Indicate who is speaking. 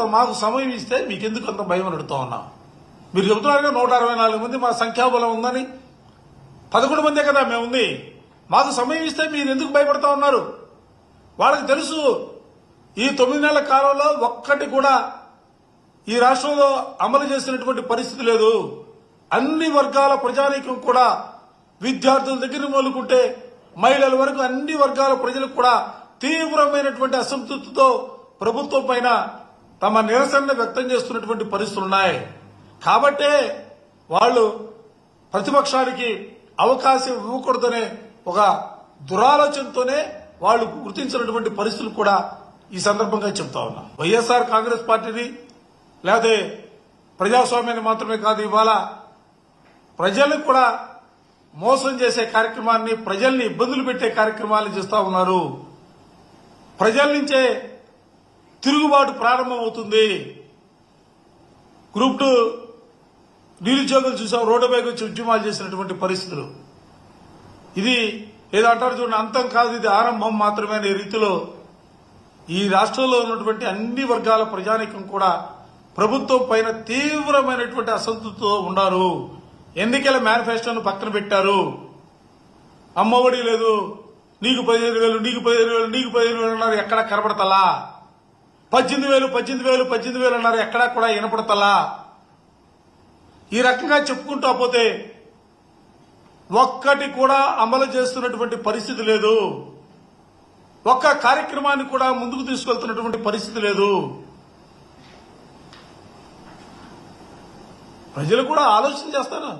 Speaker 1: అడుగుతా మాకు సమయం ఇస్తే మీకు ఎందుకు అంత భయం అని అడుగుతా ఉన్నా. మీరు చెబుతున్నారుగా నూట అరవై నాలుగు మంది మా సంఖ్యాబలం ఉందని. పదకొండు మందే కదా మేము ఉంది. మాకు సమయం ఇస్తే మీరు ఎందుకు భయపడతా ఉన్నారు? వాళ్ళకి తెలుసు ఈ తొమ్మిది నెలల కాలంలో ఒక్కటి కూడా ఈ రాష్ట్రంలో అమలు చేసినటువంటి పరిస్థితి లేదు. అన్ని వర్గాల ప్రజానీకం కూడా విద్యార్థుల దగ్గర మొదలుకుంటే మహిళల వరకు అన్ని వర్గాల ప్రజలకు కూడా తీవ్రమైనటువంటి అసంతృప్తితో ప్రభుత్వం పైన తమ నిరసన వ్యక్తం చేస్తున్నటువంటి పరిస్థితులు ఉన్నాయి. కాబట్టే వాళ్ళు ప్రతిపక్షానికి అవకాశం ఇవ్వకూడదనే ఒక దురాలోచనతోనే వాళ్ళు గుర్తించినటువంటి పరిస్థితులు కూడా ఈ సందర్భంగా చెప్తా ఉన్నా. వైఎస్ఆర్ కాంగ్రెస్ పార్టీని లేకపోతే ప్రజాస్వామ్యాన్ని మాత్రమే కాదు ఇవాళ ప్రజలకు కూడా మోసం చేసే కార్యక్రమాన్ని ప్రజల్ని ఇబ్బందులు పెట్టే కార్యక్రమాలు చేస్తా ఉన్నారు. ప్రజల నుంచే తిరుగుబాటు ప్రారంభమవుతుంది. గ్రూప్ టూ నిరుద్యోగులు చూసాం రోడ్డుపైకి వచ్చి ఉద్యమాలు చేసినటువంటి పరిస్థితులు. ఇది ఏదో అంటారు చూడండి అంతం కాదు ఇది ఆరంభం మాత్రమే అనే రీతిలో ఈ రాష్ట్రంలో ఉన్నటువంటి అన్ని వర్గాల ప్రజానికం కూడా ప్రభుత్వం పైన తీవ్రమైనటువంటి అసంతృప్తితో ఉన్నారు. ఎన్నికల మేనిఫెస్టోను పక్కన పెట్టారు. అమ్మఒడి లేదు నీకు పదిహేను వేలు నీకు పదిహేను వేలు నీకు పదిహేను వేలు అన్నారు ఎక్కడ కనబడతలా? పద్దెనిమిది వేలు పద్దెనిమిది వేలు పద్దెనిమిది వేలు అన్నారు. ఎక్కడా కూడా వినపడతలా? ఈ రకంగా చెప్పుకుంటా పోతే ఒక్కటి కూడా అమలు చేస్తున్నటువంటి పరిస్థితి లేదు. ఒక్క కార్యక్రమాన్ని కూడా ముందుకు తీసుకెళ్తున్నటువంటి పరిస్థితి లేదు. ప్రజలు కూడా ఆలోచన చేస్తారు?